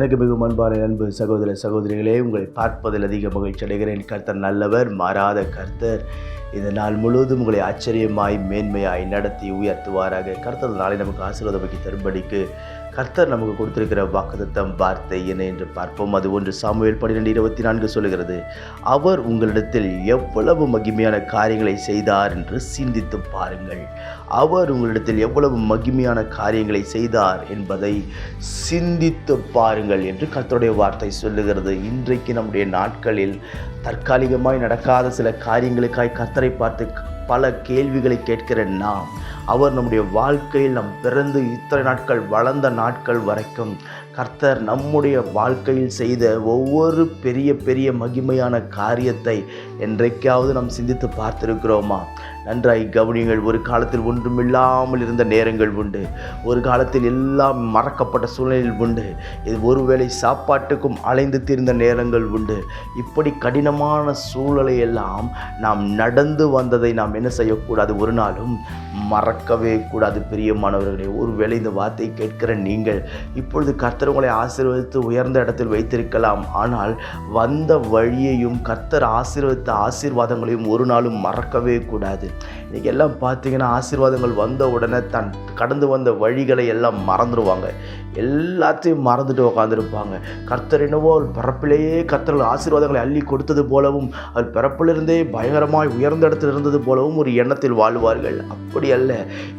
எனக்கு மிகவும் அன்பான அன்பு சகோதர சகோதரிகளே உங்களை பார்ப்பதில் அதிக மகிழ்ச்சி அடைகிறேன். கர்த்தர் நல்லவர் மாறாத கர்த்தர். இந்த நாள் முழுவதும் உங்களை ஆச்சரியமாய் மேன்மையாய் நடத்தி உயர்த்துவாராக. கர்த்தர் நாளை நமக்கு ஆசீர்வாதமாக்கி தரும்படிக்கு கர்த்தர் நமக்கு கொடுத்திருக்கிற வாக்குத்தம் வார்த்தை என்ன என்று பார்ப்போம். அது ஒன்று சாமுவேல் பன்னிரெண்டு இருபத்தி நான்கு சொல்லுகிறது அவர் உங்களிடத்தில் எவ்வளவு மகிமையான காரியங்களை செய்தார் என்று சிந்தித்து பாருங்கள். அவர் உங்களிடத்தில் எவ்வளவு மகிமையான காரியங்களை செய்தார் என்பதை சிந்தித்து பாருங்கள் என்று கர்த்தருடைய வார்த்தை சொல்லுகிறது. இன்றைக்கு நம்முடைய நாட்களில் தற்காலிகமாய் நடக்காத சில காரியங்களுக்காய் கர்த்தர் பார்த்து பல கேள்விகளை கேட்கிற நாம் அவர் நம்முடைய வாழ்க்கையில் நம் பிறந்து இத்தனை நாட்கள் வளர்ந்த நாட்கள் வரைக்கும் கர்த்தர் நம்முடைய வாழ்க்கையில் செய்த ஒவ்வொரு பெரிய பெரிய மகிமையான காரியத்தை என்றைக்காவது நாம் சிந்தித்து பார்த்திருக்கிறோமா? நன்றாய் கவனியுங்கள் ஒரு காலத்தில் ஒன்றுமில்லாமல் இருந்த நேரங்கள் உண்டு. ஒரு காலத்தில் எல்லாம் மறக்கப்பட்ட சூழ்நிலையில் உண்டு. இது ஒருவேளை சாப்பாட்டுக்கும் அலைந்து தீர்ந்த நேரங்கள் உண்டு. இப்படி கடினமான சூழலை எல்லாம் நாம் நடந்து வந்ததை நாம் என்ன செய்யக்கூடாது? ஒரு நாளும் மறக்கவே கூடாது பிரியமானவர்களே. ஒருவேளை இந்த வார்த்தையை கேட்கிற நீங்கள் இப்பொழுது கர்த்தர் உங்களை ஆசீர்வதித்து உயர்ந்த இடத்தில் வைத்திருக்கலாம். ஆனால் வந்த வழியையும் கர்த்தர் ஆசீர்வதித்த ஆசீர்வாதங்களையும் ஒரு நாளும் மறக்கவே கூடாது. இன்றைக்கி எல்லாம் பார்த்தீங்கன்னா ஆசீர்வாதங்கள் வந்த உடனே தன் கடந்து வந்த வழிகளை எல்லாம் மறந்துடுவாங்க எல்லாத்தையும் மறந்துட்டு உட்காந்துருப்பாங்க கர்த்தர் என்னவோ அவர் பிறப்பிலேயே கர்த்தர்கள் ஆசீர்வாதங்களை அள்ளி கொடுத்தது போலவும் அவர் பிறப்பிலிருந்தே பயங்கரமாய் உயர்ந்த இடத்தில் இருந்தது போலவும் ஒரு எண்ணத்தில் வாழ்வார்கள். அப்படி அல்ல.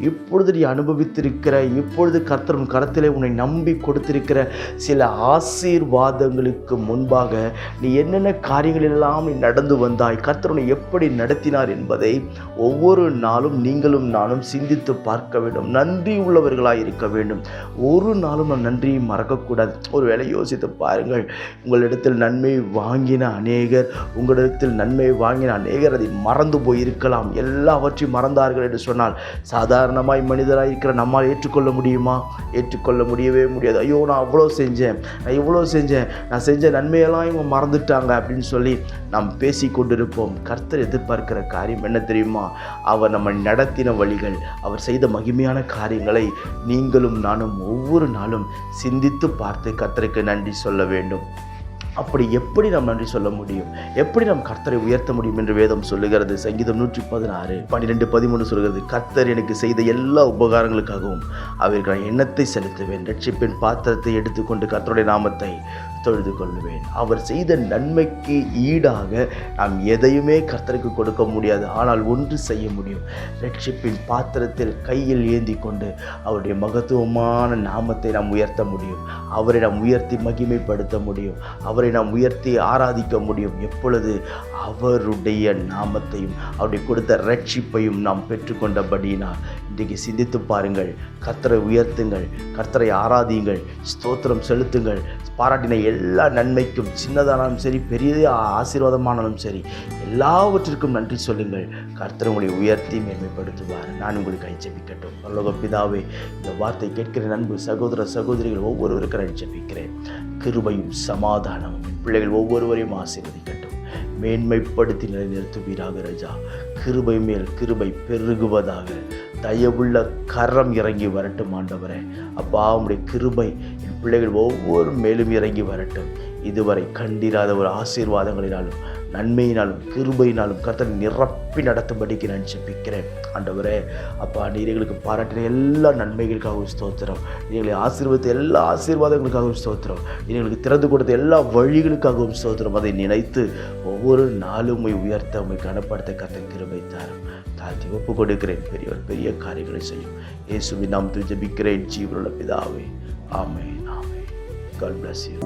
இப்பொழுது நீ அனுபவித்திருக்கிற இப்பொழுது கர்த்தரும் கரத்திலே உன்னை நம்பி கொடுத்திருக்கிற இருக்கிற சில ஆசீர்வாதங்களுக்கு முன்பாக நீ என்னென்ன காரியங்கள் எல்லாம் நீ நடந்து வந்தாய் கர்த்தர் எப்படி நடத்தினார் என்பதை ஒவ்வொரு நாளும் நீங்களும் நானும் சிந்தித்து பார்க்க வேண்டும். நன்றி உள்ளவர்களாக இருக்க வேண்டும். ஒரு நாளும் நாம் நன்றியை மறக்கக்கூடாது. ஒரு வேளை யோசித்து பாருங்கள் உங்களிடத்தில் நன்மை வாங்கின அநேகர் உங்களிடத்தில் நன்மை வாங்கின அநேகர் அதை மறந்து போயிருக்கலாம். எல்லாவற்றையும் மறந்தார்கள் என்று சொன்னால் சாதாரணமாய் மனிதராக இருக்கிற நம்மால் ஏற்றுக்கொள்ள முடியுமா? ஏற்றுக்கொள்ள முடியவே முடியாது. ஐயோ நான் அவ்வளோ செஞ்சேன் நான் இவ்வளோ செஞ்சேன் நான் செஞ்ச நன்மையெல்லாம் இவங்க மறந்துட்டாங்க அப்படின்னு சொல்லி நாம் பேசி கொண்டிருப்போம். கர்த்தர் எதிர்பார்க்கிற காரியம் என்ன தெரியுமா? அவர் நம்ம நடத்தின வழிகள் அவர் செய்த மகிமையான காரியங்களை நீங்களும் நானும் ஒவ்வொரு நாளும் சிந்தித்து பார்த்து கர்த்தருக்கு நன்றி சொல்ல வேண்டும். அப்படி எப்படி நாம் நன்றி சொல்ல முடியும்? எப்படி நாம் கர்த்தரை உயர்த்த முடியும் என்று வேதம் சொல்லுகிறது? சங்கீதம் நூற்றி பதினாறு பன்னிரெண்டு பதிமூணு சொல்கிறது கர்த்தர் எனக்கு செய்த எல்லா உபகாரங்களுக்காகவும் அவருக்கு நான் எண்ணத்தை செலுத்துவேன். ரட்சிப்பின் பாத்திரத்தை எடுத்துக்கொண்டு கர்த்தருடைய நாமத்தை தொழுது கொள்வேன் அவர் செய்த நன்மைக்கு ஈடாக நாம் எதையுமே கர்த்தருக்கு கொடுக்க முடியாது ஆனால் ஒன்று செய்ய முடியும். ரட்சிப்பின் பாத்திரத்தில் கையில் ஏந்தி கொண்டு அவருடைய மகத்துவமான நாமத்தை நாம் உயர்த்த முடியும். அவரை நாம் உயர்த்தி மகிமைப்படுத்த முடியும். அவரை நாம் உயர்த்தி ஆராதிக்க முடியும். எப்பொழுது அவருடைய நாமத்தையும் அவருடைய கொடுத்த ரட்சிப்பையும் நாம் பெற்றுக்கொண்டபடியினால் இன்றைக்கு சிந்தித்து பாருங்கள். கர்த்தரை உயர்த்துங்கள். கர்த்தரை ஆராதியுங்கள். ஸ்தோத்திரம் செலுத்துங்கள். பாராட்டின எல்லா நன்மைக்கும் சின்னதானாலும் சரி பெரிய ஆசீர்வாதமானாலும் சரி எல்லாவற்றிற்கும் நன்றி சொல்லுங்கள். கர்த்தர் உங்களை உயர்த்தி மேன்மைப்படுத்துவார். நான் உங்களுக்கு ஐச்சபிக்கட்டும் பரலோக பிதாவே இந்த வார்த்தை கேட்கிற நண்பு சகோதர சகோதரிகள் ஒவ்வொருவருக்கும் நான் கிருபையும் சமாதானமும் பிள்ளைகள் ஒவ்வொருவரையும் ஆசீர்வதிக்கட்டும். மேன்மைப்படுத்தி நிலைநிறுத்துவீராக ராஜா. கிருபை மேல் கிருபை பெருகுவதாக தயவுள்ள கரம் இறங்கி வரட்டும் ஆண்டவரே. அப்பா உம்முடைய கிருபை என் பிள்ளைகள் ஒவ்வொரு மேலும் இறங்கி வரட்டும். இதுவரை கண்டிராத ஒரு ஆசீர்வாதங்களினாலும் நன்மையினாலும் கிருபையினாலும் கர்த்தர் நிரப்பி நடத்தும்படிக்கு நான் ஜெபிக்கிறேன். ஆண்டவரே அப்பா நீர் எங்களுக்கு பாராட்டின எல்லா நன்மைகளுக்காகவும் ஸ்தோத்திரம். எங்களை ஆசீர்வதித்த எல்லா ஆசீர்வாதங்களுக்காகவும் ஸ்தோத்திரம். எங்களுக்கு திறந்து கொடுத்த எல்லா வழிகளுக்காகவும் ஸ்தோத்திரம். அதை நினைத்து ஒவ்வொரு நாளும் உயர்த்த உண்மை கனப்படுத்த கர்த்தன் கிருபை தாரும். தாழ்த்தி ஒப்பு கொடுக்கிறேன் பெரியவர் பெரிய காரியங்களை செய்யும் இயேசுவின் நாம் ஜபிக்கிறேன் ஜீவனுள்ள பிதாவே ஆமே ஆமே God பிளஸ் யூ